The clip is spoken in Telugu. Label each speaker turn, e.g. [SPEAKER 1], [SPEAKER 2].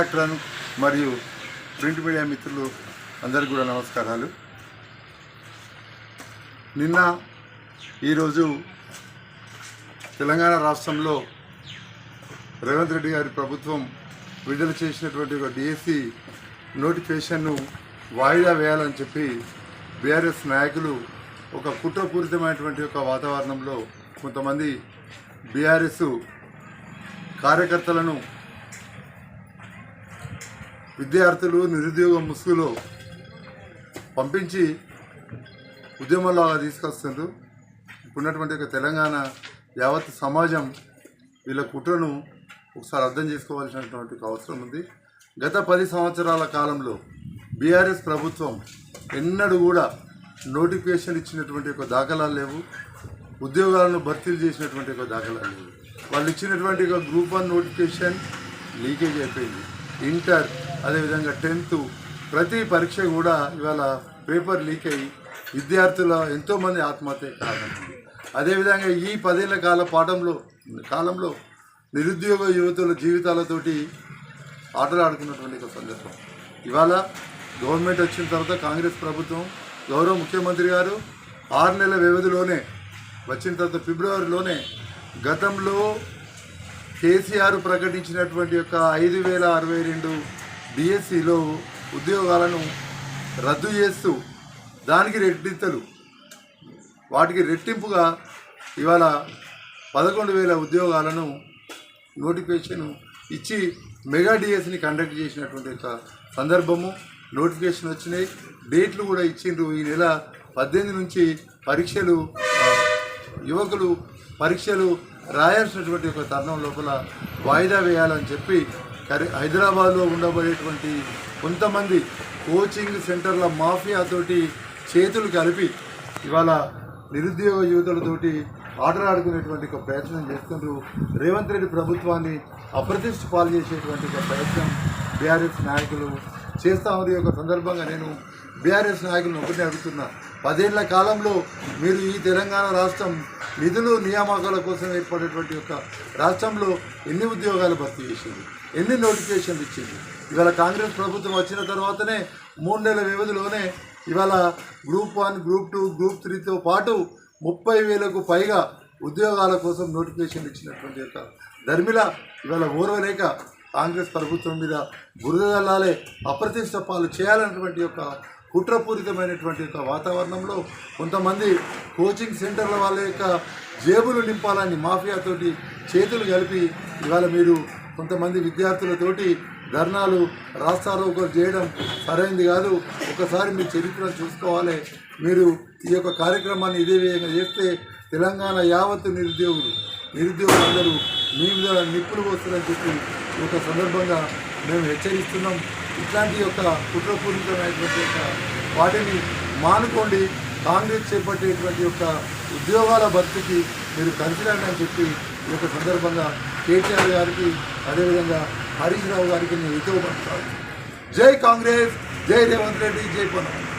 [SPEAKER 1] ఎలక్ట్రానిక్ మరియు ప్రింట్ మీడియా మిత్రులు అందరికీ కూడా నమస్కారాలు. నిన్న ఈరోజు తెలంగాణ రాష్ట్రంలో రేవంత్ రెడ్డి గారి ప్రభుత్వం విడుదల చేసినటువంటి ఒక డిఎస్సి నోటిఫికేషన్ను వాయిదా వేయాలని చెప్పి బీఆర్ఎస్ నాయకులు ఒక కుట్రపూరితమైనటువంటి ఒక వాతావరణంలో కొంతమంది బీఆర్ఎస్ కార్యకర్తలను విద్యార్థులు నిరుద్యోగ ముసుగులో పంపించి ఉద్యమంలాగా తీసుకొస్తున్నారు. ఇప్పుడున్నటువంటి ఒక తెలంగాణ యావత్ సమాజం వీళ్ళ కుట్రను ఒకసారి అర్థం చేసుకోవాల్సినటువంటి అవసరం ఉంది. గత పది సంవత్సరాల కాలంలో బీఆర్ఎస్ ప్రభుత్వం ఎన్నడూ కూడా నోటిఫికేషన్ ఇచ్చినటువంటి ఒక దాఖలాలు లేవు. ఉద్యోగాలను భర్తీలు చేసినటువంటి ఒక దాఖలాలు లేవు. వాళ్ళు ఇచ్చినటువంటి ఒక గ్రూప్ వన్ నోటిఫికేషన్ లీకేజ్ అయిపోయింది. ఇంటర్ అదేవిధంగా టెన్త్ ప్రతి పరీక్ష కూడా ఇవాళ పేపర్ లీక్ అయ్యి విద్యార్థుల ఎంతోమంది ఆత్మహత్య కారణం. అదేవిధంగా ఈ పదేళ్ళ కాల పాఠంలో కాలంలో నిరుద్యోగ యువతుల జీవితాలతోటి ఆటలాడుకున్నటువంటి ఒక సందర్భం. ఇవాళ గవర్నమెంట్ వచ్చిన తర్వాత కాంగ్రెస్ ప్రభుత్వం గౌరవ ముఖ్యమంత్రి గారు ఆరు నెలల వ్యవధిలోనే వచ్చిన తర్వాత ఫిబ్రవరిలోనే గతంలో కేసీఆర్ ప్రకటించినటువంటి యొక్క ఐదు వేల అరవై రెండు డిఎస్సిలో ఉద్యోగాలను రద్దు చేస్తూ దానికి రెట్టింతలు వాటికి రెట్టింపుగా ఇవాళ పదకొండు వేల ఉద్యోగాలను నోటిఫికేషన్ ఇచ్చి మెగా డిఎస్ని కండక్ట్ చేసినటువంటి ఒక సందర్భము. నోటిఫికేషన్ వచ్చినాయి. డేట్లు కూడా ఇచ్చిండ్రు. ఈ నెల పద్దెనిమిది నుంచి పరీక్షలు యువకులు పరీక్షలు రాయాల్సినటువంటి ఒక తరుణం లోపల వాయిదా వేయాలని చెప్పి హైదరాబాద్లో ఉండబడేటువంటి కొంతమంది కోచింగ్ సెంటర్ల మాఫియాతోటి చేతులు కలిపి ఇవాళ నిరుద్యోగ యువతలతోటి ఆటలాడుకునేటువంటి ఒక ప్రయత్నం చేస్తున్నారు రేవంత్ రెడ్డి ప్రభుత్వాన్ని అప్రతిష్ట పాలు చేసేటువంటి ఒక ప్రయత్నం బీఆర్ఎస్ నాయకులు చేస్తా ఉంది. ఒక సందర్భంగా నేను బీఆర్ఎస్ నాయకులను ఒకటి అడుగుతున్నా. పదేళ్ళ కాలంలో మీరు ఈ తెలంగాణ రాష్ట్రం నిధులు నియామకాల కోసం ఏర్పడేటువంటి ఒక రాష్ట్రంలో ఎన్ని ఉద్యోగాలు భర్తీ చేసింది ఎన్ని నోటిఫికేషన్లు ఇచ్చింది? ఇవాళ కాంగ్రెస్ ప్రభుత్వం వచ్చిన తర్వాతనే మూడు నెలల వ్యవధిలోనే ఇవాళ group one group two group త్రీతో పాటు ముప్పై వేలకు పైగా ఉద్యోగాల కోసం నోటిఫికేషన్ ఇచ్చినటువంటి యొక్క ధర్మిల ఇవాళ ఓర్వలేక కాంగ్రెస్ ప్రభుత్వం మీద బురద అప్రతిష్ట పాలు చేయాలన్నటువంటి యొక్క కుట్రపూరితమైనటువంటి యొక్క వాతావరణంలో కొంతమంది కోచింగ్ సెంటర్ల వాళ్ళ యొక్క జేబులు నింపాలని మాఫియాతోటి చేతులు కలిపి ఇవాళ మీరు కొంతమంది విద్యార్థులతోటి ధర్నాలు రాస్తారోకలు చేయడం సరైంది కాదు. ఒకసారి మీ చరిత్ర చూసుకోవాలి. మీరు ఈ యొక్క కార్యక్రమాన్ని ఇదే విధంగా చేస్తే తెలంగాణ యావత్తు నిరుద్యోగులు నిరుద్యోగులందరూ మీ మీద నిప్పులు పోస్తారని చెప్పి ఒక సందర్భంగా మేము హెచ్చరిస్తున్నాం. ఇట్లాంటి యొక్క కుట్రపూరితమైనటువంటి యొక్క వాటిని మానుకోండి. కాంగ్రెస్ చేపట్టేటువంటి యొక్క ఉద్యోగాల భర్తీకి మీరు కన్సిడర్ అని చెప్పి ఈ యొక్క సందర్భంగా కేటీఆర్ గారికి అదేవిధంగా హరీష్ రావు గారికి నేను హితవు పడతాను జై కాంగ్రెస్ జై రేవంత్ రెడ్డి జై పొన్నం